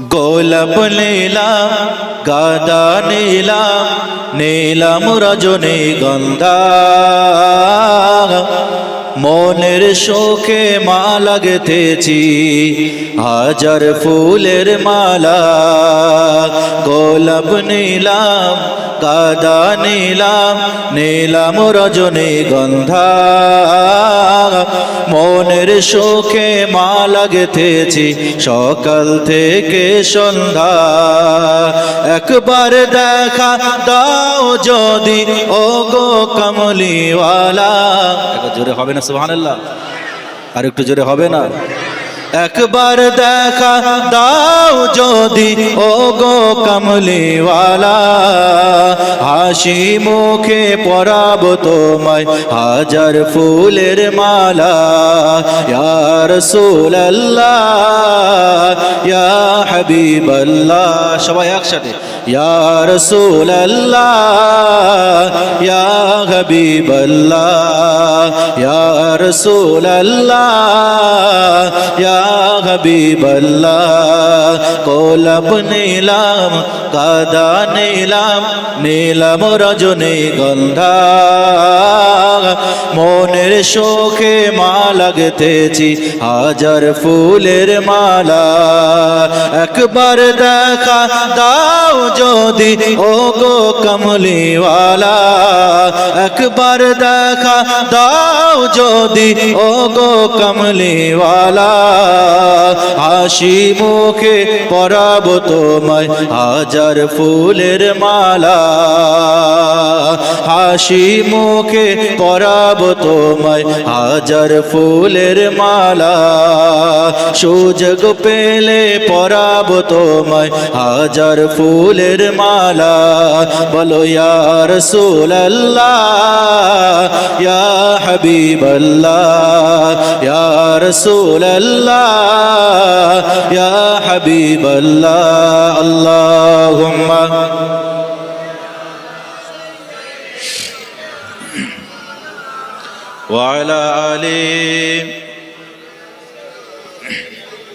গোলাপ নীলাম গাদা নীলাম নীলাম রজনী গন্ধা। মনের শোকে মালা গেথেছি হাজার ফুলের মালা, গোলাপ নীলাম কাদা নীলাম নীলাম রজনী গন্ধা। মনের শোকে মালা গেথেছি সকাল থেকে সন্ধ্যা। একবার দেখা দাও যদি ও গো কমলিওয়ালা জোরে হবে না, সুবহানাল্লাহ। আর একটু জোরে হবে না। একবার দেখা দাও যদি ও গো কমলিওয়ালা। হাসি মুখে পরাব তোমায়, হাজার ফুলের মালা। ইয়ার রাসূলুল্লাহ, ইয়া হাবিবাল্লাহ। সবাই একসাথে। ইয়া রাসূলুল্লাহ ইয়া হাবিবাল্লাহ ইয়া রাসূলুল্লাহ ইয়া হাবিবাল্লাহ কোলাপ নীলাম কাদা নীলাম নীলাম রজনী গন্ধা মনের শোকে মালা গেথেছি হাজার ফুলের মালা। একবার দেখা দাও যদি ও গো কমলিওয়ালা, একবার দেখা দাও যদি ও গো কমলিওয়ালা, হাসি মুখে পরাব তোমায় হাজার ফুলের মালা, হাসি মুখে পরাব তোমায় হাজার ফুলের মালা, সুযোগ পেলে পরাব তোমায় হাজার ফুলের মালা বলো ইয়ার সুল্লাহ ইয়া হাবিবাল্লাহ ইয়ার সুল্লাহ ইয়া হাবিবাল্লাহ আল্লাহুম্মা وعلى آله